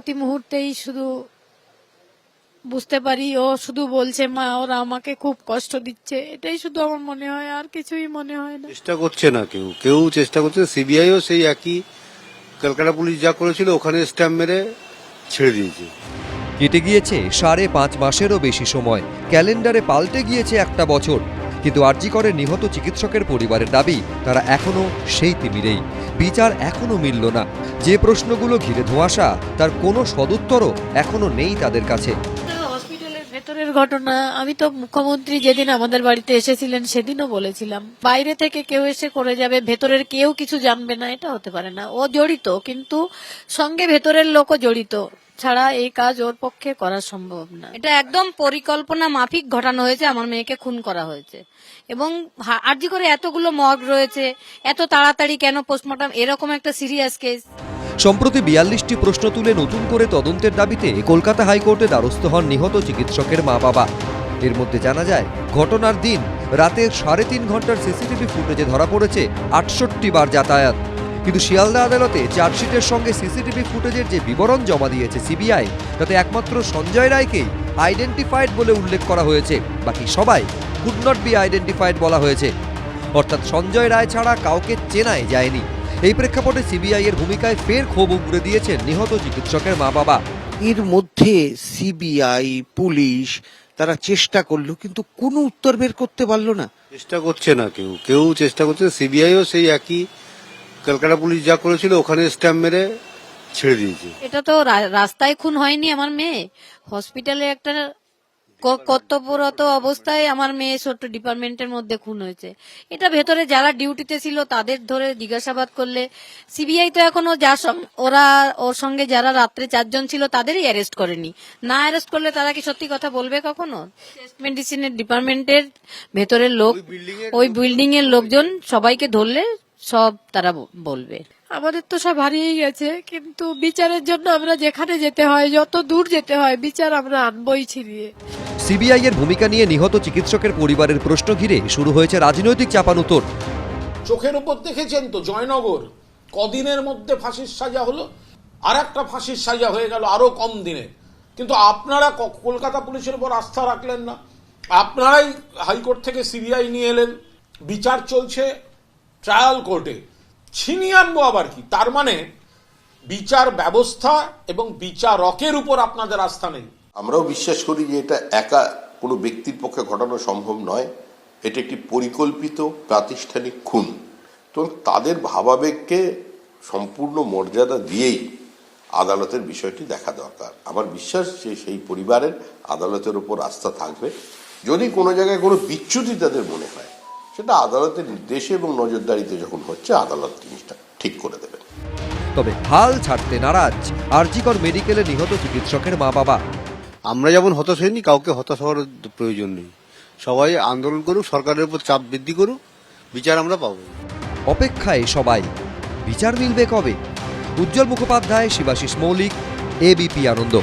প্রতি মুহূর্তেই শুধু বুঝতে পারি ও শুধু বলছে মা ওরা আমাকে খুব কষ্ট দিচ্ছে। এটাই শুধু আমার মনে হয় আর কিছুই মনে হয় না। চেষ্টা করছে না কেউ। কেউ চেষ্টা করছে সিবিআইও সেই একই কলকাতা পুলিশ যা করেছিল ওখানে স্ট্যাম্প মেরে ছেড়ে দিয়েছে। কেটে গিয়েছে সাড়ে পাঁচ মাসেরও বেশি সময়। ক্যালেন্ডারে পাল্টে গিয়েছে একটা বছর। কিন্তু আরজিকরের নিহত চিকিৎসকের পরিবারের দাবি, তারা এখনও সেই তিমিরেই। বিচার এখনও মিলল না। যে প্রশ্নগুলো ঘিরে ধোঁয়াশা, তার কোনো সদুত্তরও এখনও নেই তাদের কাছে। ভেতরের ঘটনা, আমি তো মুখ্যমন্ত্রী যেদিন আমাদের বাড়িতে এসেছিলেন, সেদিনও বলেছিলাম। বাইরে থেকে কেউ এসে করে যাবে, ভেতরের কেউ কিছু জানবে না, এটা হতে পারে না। ও জড়িত, কিন্তু সঙ্গে ভেতরের লোকও জড়িত। ছাড়া এই কাজ ওর পক্ষে করা সম্ভব না। এটা একদম পরিকল্পনা মাফিক ঘটানো হয়েছে আমার মেয়েকে খুন করা হয়েছে। এবং আরজি করে এতগুলো মগ রয়েছে এত তাড়াতাড়ি কেন পোস্টমর্টম এরকম একটা সিরিয়াস কেস সম্প্রতি বিয়াল্লিশটি প্রশ্ন তুলে নতুন করে তদন্তের দাবিতে কলকাতা হাইকোর্টে দ্বারস্থ হন নিহত চিকিৎসকের মা বাবা। এর মধ্যে জানা যায় ঘটনার দিন রাতের সাড়ে তিন ঘণ্টার সিসিটিভি ফুটেজে ধরা পড়েছে আটষট্টি বার যাতায়াত। কিন্তু শিয়ালদা আদালতে চার্জশিটের সঙ্গে সিসিটিভি ফুটেজের যে বিবরণ জমা দিয়েছে সিবিআই তাতে একমাত্র সঞ্জয় রায়কেই আইডেন্টিফাইড বলে উল্লেখ করা হয়েছে। বাকি সবাই কুড নট বি আইডেন্টিফাইড বলা হয়েছে। অর্থাৎ সঞ্জয় রায় ছাড়া কাউকে চেনাই যায়নি। এই প্রেক্ষাপটে সিবিআই এর ভূমিকায় ফের ক্ষোভ উগড়ে দিয়েছেন নিহত চিকিৎসকের মা বাবা। এর মধ্যে সিবিআই পুলিশ তারা চেষ্টা করল কিন্তু কোনো উত্তর বের করতে পারল না। চেষ্টা করছে না কেউ। কেউ চেষ্টা করছে সিবিআইও সেই একই কলকাতা পুলিশ যা করেছিল ওখানে স্ট্যাম্প মেরে ছেড়ে দিয়েছে। এটা তো রাস্তায় খুন হয়নি আমার মেয়ে। হসপিটালে একটা কর্তব্যরত অবস্থায় আমার মেয়ে ছোট্ট ডিপার্টমেন্টের মধ্যে খুন হয়েছে। এটা ভেতরে যারা ডিউটিতে ছিল তাদের ধরে জিজ্ঞাসাবাদ করলে সিবিআই তো এখনও যা ওরা ওর সঙ্গে যারা রাত্রে চারজন ছিল তাদেরই অ্যারেস্ট করেনি। না অ্যারেস্ট করলে তারা কি সত্যি কথা বলবে কখনো? মেডিসিনের ডিপার্টমেন্টের ভেতরের লোক ওই বিল্ডিং এর লোকজন সবাইকে ধরলে সব তারা বলবে। আমাদের তো সব হারিয়েই গেছে কিন্তু বিচারের জন্য আমরা যেখানে যেতে হয় যত দূর যেতে হয় বিচার আমরা আনবই ছিড়িয়ে সিবিআই এর ভূমিকা নিয়ে নিহত চিকিৎসকের পরিবারের প্রশ্ন ঘিরে শুরু হয়েছে রাজনৈতিক চাপানুতর। চোখের উপর দেখেছেন তো জয়নগর। কদিনের মধ্যে ফাঁসির সাজা হলো আর একটা ফাঁসির সাজা হয়ে গেল আরও কম দিনে। কিন্তু আপনারা ক- কলকাতা পুলিশের উপর আস্থা রাখলেন না। আপনারাই হাইকোর্ট থেকে সিবিআই নিয়ে এলেন। বিচার চলছে ট্রায়াল কোর্টে। ছিনিয়ে আনব আবার কি? তার মানে বিচার ব্যবস্থা এবং বিচারকের উপর আপনাদের আস্থা নেই। আমরাও বিশ্বাস করি যে এটা একা কোনো ব্যক্তির পক্ষে ঘটানো সম্ভব নয়। এটা একটি পরিকল্পিত, প্রাতিষ্ঠানিক খুন। তো তাদের ভাবাবেগকে সম্পূর্ণ মর্যাদা দিয়েই আদালতের বিষয়টি দেখা দরকার। আমার বিশ্বাস যে সেই পরিবারের আদালতের উপর আস্থা থাকবে। যদি কোনো জায়গায় কোনো বিচ্যুতি তাদের মনে হয় সেটা আদালতের নির্দেশে এবং নজরদারিতে যখন হচ্ছে আদালত জিনিসটা ঠিক করে দেবেন তবে হাল ছাড়তে নারাজ আরজিকর মেডিকেলে নিহত চিকিৎসকের মা বাবা আমরা যেমন হতাশ হয়নি কাউকে হতাশ হওয়ার প্রয়োজন নেই। সবাই আন্দোলন করুক সরকারের উপর চাপ বৃদ্ধি করুক বিচার আমরা পাবো। অপেক্ষায় সবাই বিচার মিলবে কবে? উজ্জ্বল মুখোপাধ্যায় শিবাশিস মৌলিক এবিপি আনন্দ।